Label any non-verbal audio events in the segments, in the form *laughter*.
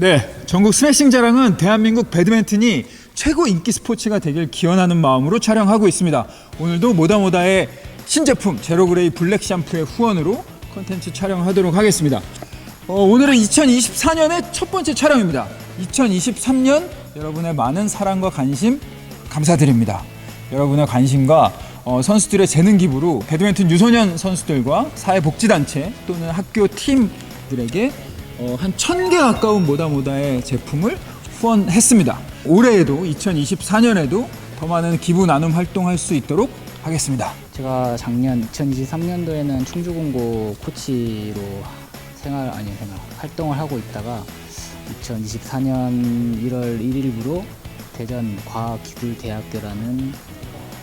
네, 전국 스매싱 자랑은 대한민국 배드민턴이 최고 인기 스포츠가 되길 기원하는 마음으로 촬영하고 있습니다. 오늘도 모다모다의 신제품 제로그레이 블랙 샴푸의 후원으로 컨텐츠 촬영하도록 하겠습니다. 어, 오늘은 2024년의 첫 번째 촬영입니다. 2023년 여러분의 많은 사랑과 관심 감사드립니다. 여러분의 관심과 어, 선수들의 재능 기부로 배드민턴 유소년 선수들과 사회복지단체 또는 학교 팀들에게 어, 한천개 가까운 모다모다의 제품을 후원했습니다. 올해에도 2024년에도 더 많은 기부 나눔 활동할 수 있도록 하겠습니다. 제가 작년 2023년도에는 충주공고 코치로 생활 아니 생활 활동을 하고 있다가 2024년 1월 1일부로 대전 과학기술대학교라는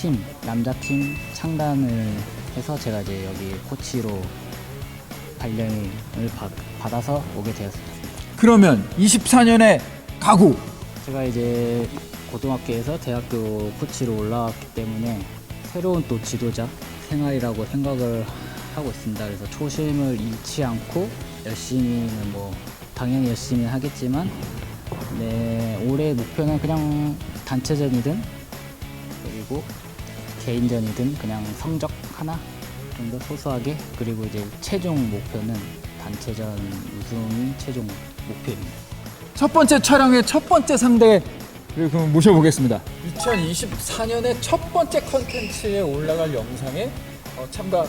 팀 남자 팀 창단을 해서 제가 이제 여기 코치로 발령을 받, 받아서 오게 되었습니다. 그러면 24년의 각오 제가 이제 고등학교에서 대학교 코치로 올라왔기 때문에 새로운 또 지도자 생활이라고 생각을 하고 있습니다. 그래서 초심을 잃지 않고 열심히는 뭐 당연히 열심히 하겠지만 네, 올해 목표는 그냥 단체전이든 그리고 개인전이든 그냥 성적 하나 좀 더 소소하게 그리고 이제 최종 목표는 단체전 우승이 최종 목표입니다. 첫 번째 촬영의 첫 번째 상대를 그럼 모셔보겠습니다. 2024년의 첫 번째 컨텐츠에 올라갈 영상에 어, 참가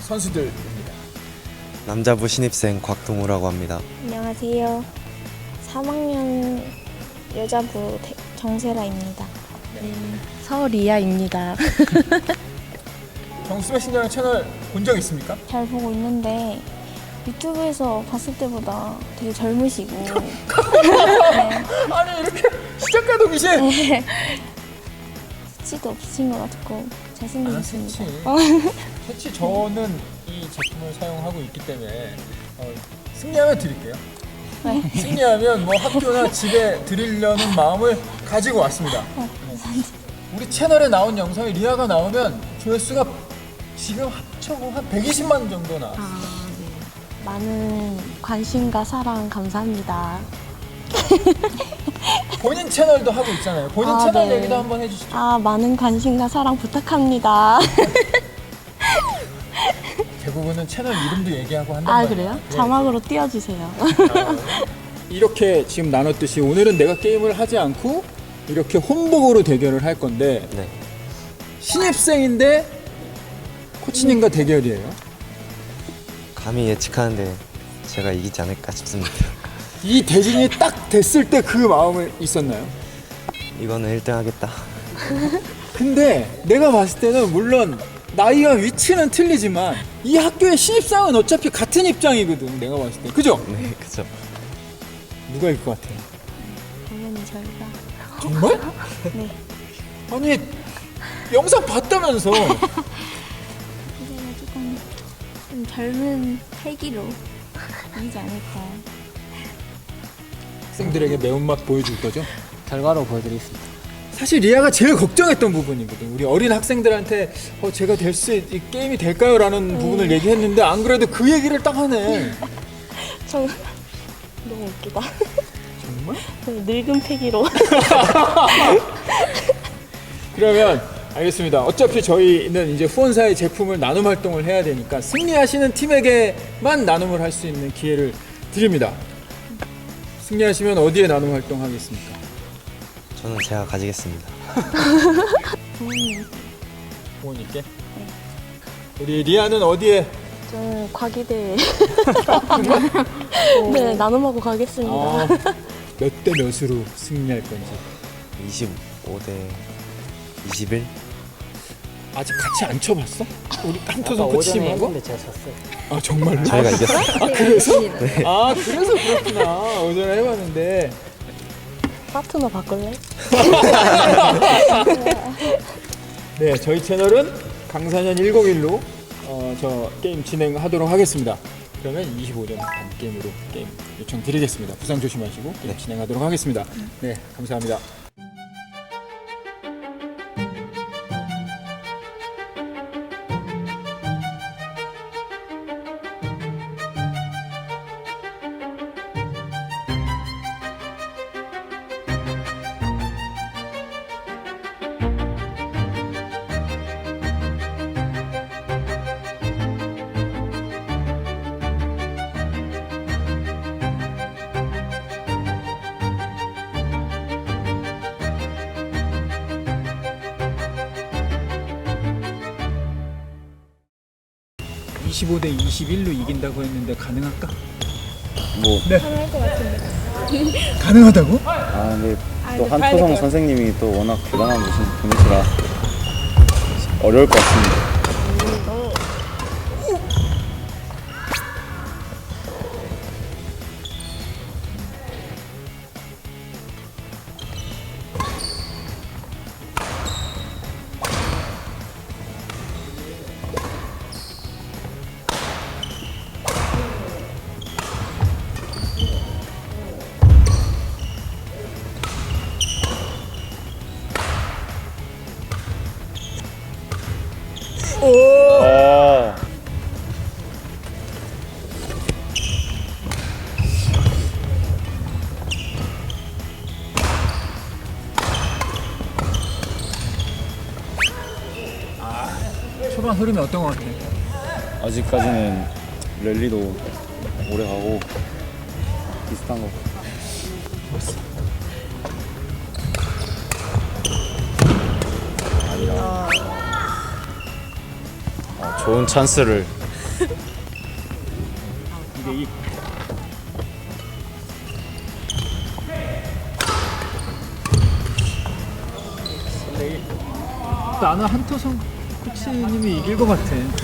선수들입니다. 남자부 신입생 곽동우라고 합니다. 안녕하세요. 3학년 여자부 대- 정세라입니다. 네, 서리아입니다. *laughs* 정수배 신장 채널 본 적 있습니까? 잘 보고 있는데 유튜브에서 봤을 때보다 되게 젊으시고 *laughs* 아니 이렇게 시작과 동시에 네. 수치도 없으신 것 같고 아, 잘생기셨습니다. 새치. 새치 저는 이 제품을 사용하고 있기 때문에 어, 승리하면 드릴게요. 네. 승리하면 뭐 학교나 집에 드리려는 마음을 가지고 왔습니다. 어, 감사합니다. 우리 채널에 나온 영상에 리아가 나오면 조회수가 지금 합쳐고 한 120만 정도 나. 많은 관심과 사랑 감사합니다. *laughs* 본인 채널도 하고 있잖아요. 본인 아, 채널 네. 얘기도 한번 해주시죠. 아, 많은 관심과 사랑 부탁합니다. *laughs* 대부분은 채널 이름도 얘기하고 한단 아, 말이에요. 그래요? 네. 자막으로 띄워주세요. 이렇게 지금 나눴듯이 오늘은 내가 게임을 하지 않고 이렇게 홈복으로 대결을 할 건데 네. 신입생인데 코치님과 대결이에요. 감히 예측하는데 제가 이기지 않을까 싶습니다. 이 대진이 딱 됐을 때 그 마음은 있었나요? 이거는 1등 하겠다. 근데 내가 봤을 때는 물론 나이와 위치는 틀리지만 이 학교의 신입생은 어차피 같은 입장이거든. 내가 봤을 때. 그죠? 네, 그죠. 누가 이길 것 같아요? 당연히 저희가. 정말? *laughs* 네. 아니 영상 봤다면서 젊은 패기로 이기지 않을까. 학생들에게 매운맛 보여줄 거죠? 결과로 보여드리겠습니다. 사실 리아가 제일 걱정했던 부분이거든. 우리 어린 학생들한테 어, 제가 될수이 게임이 될까요?라는 부분을 얘기했는데 안 그래도 그 얘기를 딱 하네. *laughs* 저 너무 웃기다. 정말? 늙은 패기로. *laughs* 그러면 알겠습니다. 어차피 저희는 이제 후원사의 제품을 나눔 활동을 해야 되니까 승리하시는 팀에게만 나눔을 할 수 있는 기회를 드립니다. 승리하시면 어디에 나눔 활동하겠습니까? 저는 제가 가지겠습니다. *laughs* 부모님, 부모님께. 우리 리아는 어디에? 저는 과기대. *laughs* 네, 나눔하고 가겠습니다. 어, 몇대 몇으로 승리할 건지. 25대 21? 아직 같이 안 쳐봤어? 우리 깜토선 오전에 코치님 하고? 했는데 제가 졌어요. 아 정말로? 저희가 이겼어요. 아 그래서? 아 그래서 그렇구나 오전에 해봤는데 파트너 바꿀래? *laughs* 네 저희 채널은 강사년 101로 어, 저 게임 진행하도록 하겠습니다 그러면 25점 반 게임으로 게임 요청 드리겠습니다 부상 조심하시고 게임 진행하도록 하겠습니다 네 감사합니다 25대 21로 이긴다고 했는데 가능할까? 뭐 가능할 것 같은데. *laughs* 가능하다고? 아 근데 아, 또 한토성 될것 선생님이 또 워낙 대단한 분이- 분이시라 어려울 것 같습니다. 오. 초반 흐름이 어떤 것 같아? 아직까지는 랠리도 오래 가고 비슷한 거. 아니 좋은 찬스를 2대2 나는 한토성 코치님이 이길 것 같아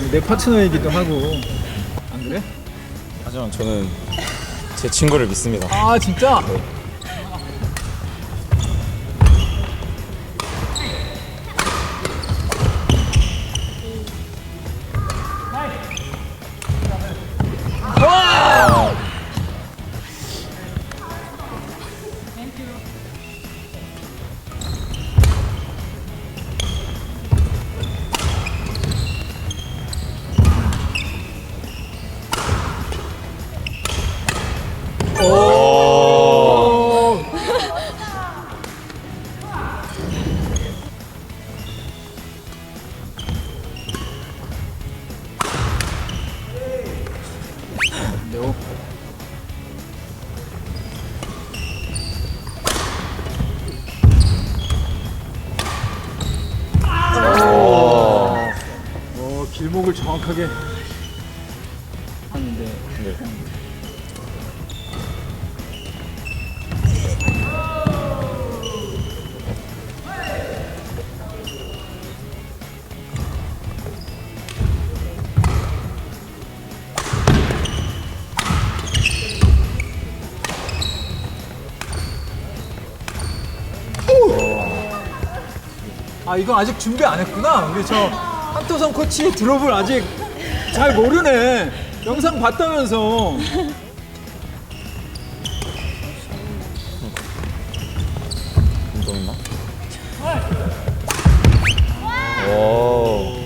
내 파트너이기도 하고 안 그래? 하지만 저는 제 친구를 믿습니다. 아 진짜? 정확하게 하는데 아 이거 아직 준비 안 했구나. 우리 저 한토성 코치 드롭을 아직 잘 모르네. 영상 봤다면서. 운동 있나? 오.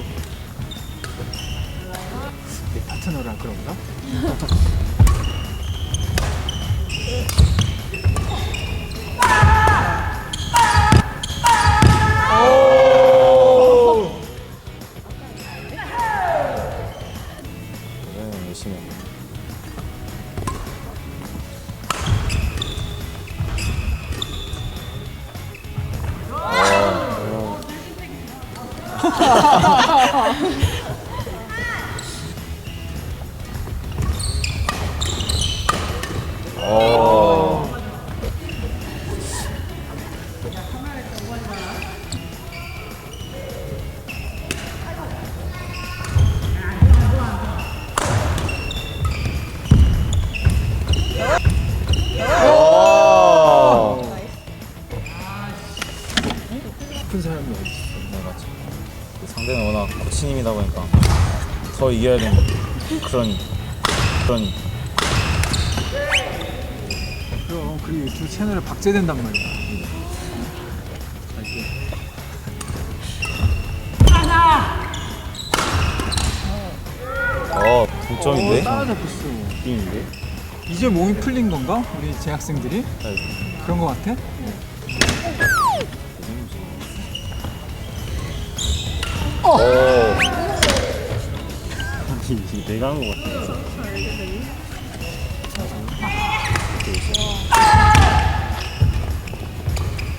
내 파트너라 그런가? 그 상대는 워낙 코치님이다 보니까 더 이겨야 되는 그런 그런 그럼 그리고 유튜브 채널을 박제된단 말이야. 어 동점인데 따라잡혔어. 게임인데 이제 몸이 풀린 건가? 우리 재학생들이 그런 것 같아? 내가 한 거 같아.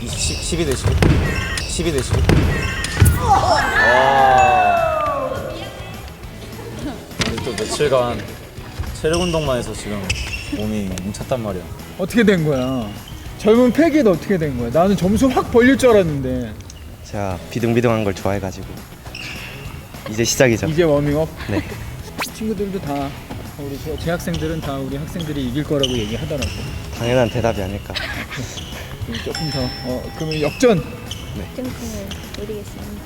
12 대 12. 12 대 12. 와. 또 몇, 며칠간 체력 운동만 해서 지금 몸이 뭉쳤단 말이야. 어떻게 된 거야? 젊은 패기도 어떻게 된 거야? 나는 점수 확 벌릴 줄 알았는데 제가 비등비등한 걸 좋아해가지고 이제 시작이죠. 이제 워밍업. 네. 친구들도 다 우리 저 재학생들은 다 우리 학생들이 이길 거라고 얘기하더라고. 당연한 대답이 아닐까. 그럼 조금 더 어, 그러면 역전. 득점권을 노리겠습니다.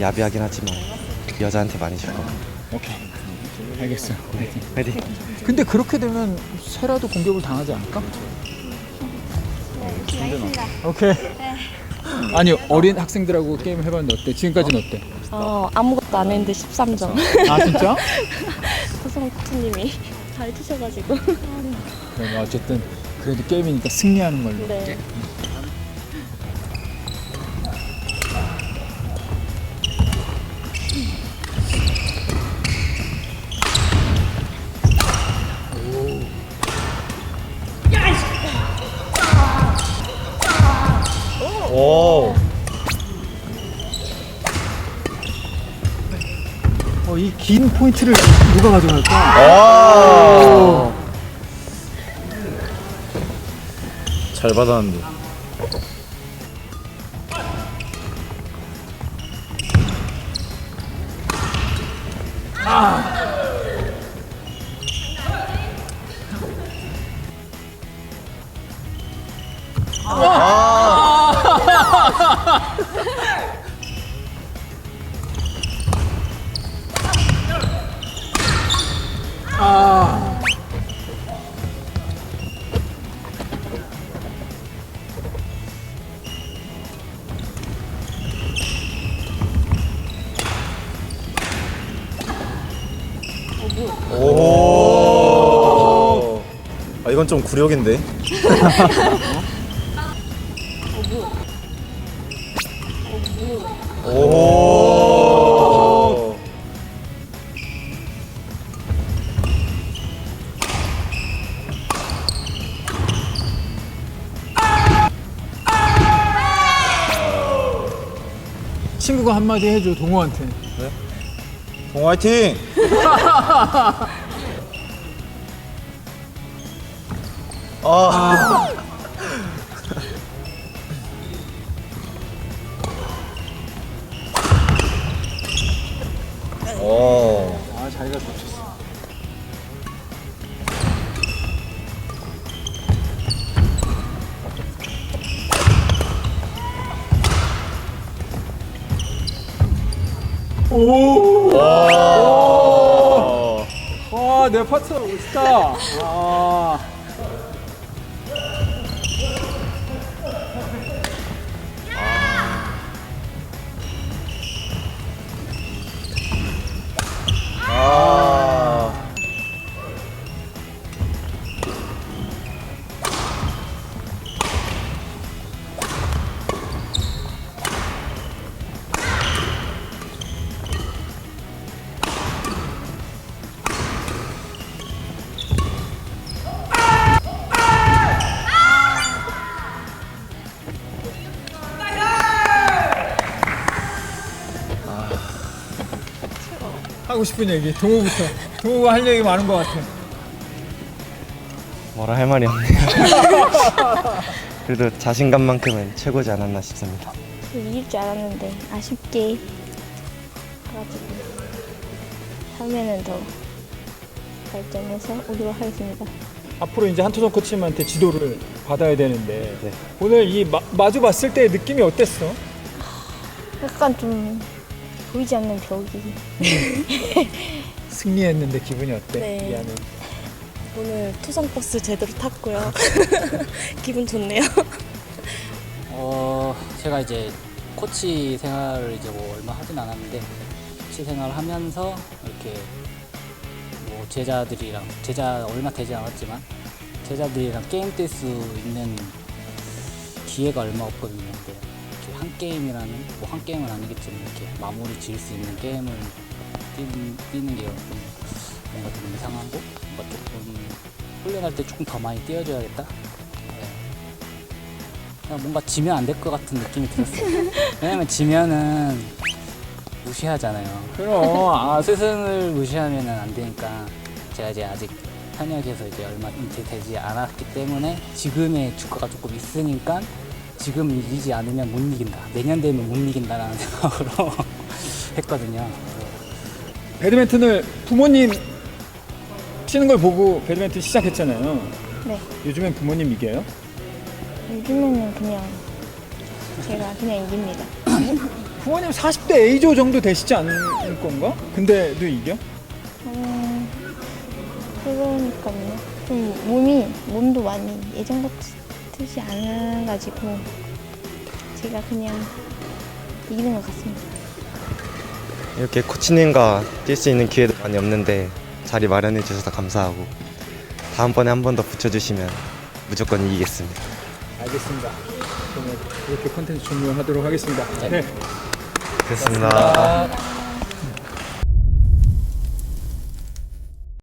야비하긴 하지만 여자한테 많이 줄 거고. 오케이. 알겠어. 화이팅. 근데 그렇게 되면 세라도 공격을 당하지 않을까? 오케이. 아니 어린 학생들하고 게임 해봤는데 어때? 지금까지는 어때? 어, 아무것도 안 했는데 13점. 아 진짜? *laughs* 호성 코치님이 *laughs* 잘 치셔가지고. 그럼 어쨌든 그래도 게임이니까 승리하는 걸로. 네. 긴 포인트를 누가 가져갈까? 아. 잘 받았는데. 오. 이건 좀 굴욕인데. 오. 친구가 한마디 해줘 동호한테. 동호 화이팅! *laughs* 아. 오. 아 자기가 놓쳤어. 오. 와, 내 파트너 멋있다. 아. 아. 하고 싶은 얘기 동호부터. 동호가 할 얘기 많은 것 같아. 뭐라 할 말이 없네요. *laughs* 그래도 자신감만큼은 최고지 않았나 싶습니다. 이길 줄 알았는데 아쉽게 가지고 다음에는 더 발전해서 오도록 하겠습니다. 앞으로 이제 한토성 코치님한테 지도를 받아야 되는데 네. 오늘 이 마, 마주 봤을 때 느낌이 어땠어? 약간 좀 보이지 않는 벽이 *laughs* 승리했는데 기분이 어때? 네. 미안해. 오늘 투성 버스 제대로 탔고요. *laughs* 기분 좋네요. *laughs* 어, 제가 이제 코치 생활을 이제 뭐 얼마 하진 않았는데 코치 생활을 하면서 이렇게 뭐 제자들이랑 제자 얼마 되지 않았지만 제자들이랑 게임 뛸 수 있는 기회가 얼마 없거든요. 이렇게 한 게임이라는 뭐 한 게임은 아니겠지만 이렇게 마무리 지을 수 있는 게임을 뛰는, 뛰는 게 좀 뭔가 좀 이상하고 뭔가 조금 훈련할 때 조금 더 많이 뛰어줘야겠다. 네. 그냥 뭔가 지면 안 될 것 같은 느낌이 들었어요. *laughs* 왜냐면 지면은 무시하잖아요. 그럼 아 스승을 무시하면 안 되니까 제가 이제 아직 현역에서 이제 얼마 은퇴되지 않았기 때문에 지금의 주가가 조금 있으니까 지금 이기지 않으면 못 이긴다. 내년 되면 못 이긴다라는 *laughs* 생각으로 했거든요. 배드민턴을 부모님 치는 걸 보고 배드민턴 시작했잖아요. 네. 요즘엔 부모님 이겨요? 요즘에는 그냥 제가 그냥 이깁니다. *clears throat* 부모님 40대 A조 정도 되시지 않을 건가? 근데도 이겨? 음, 그러니까요. 좀 몸이 몸도 많이 예전 같지 않아가지고 제가 그냥 이기는 것 같습니다. 이렇게 코치님과 뛸 수 있는 기회도 많이 없는데 자리 마련해 주셔서 감사하고 다음번에 한 번 더 붙여주시면 무조건 이기겠습니다. 알겠습니다. 그러면 이렇게 콘텐츠 종료하도록 하겠습니다. 네. 됐습니다.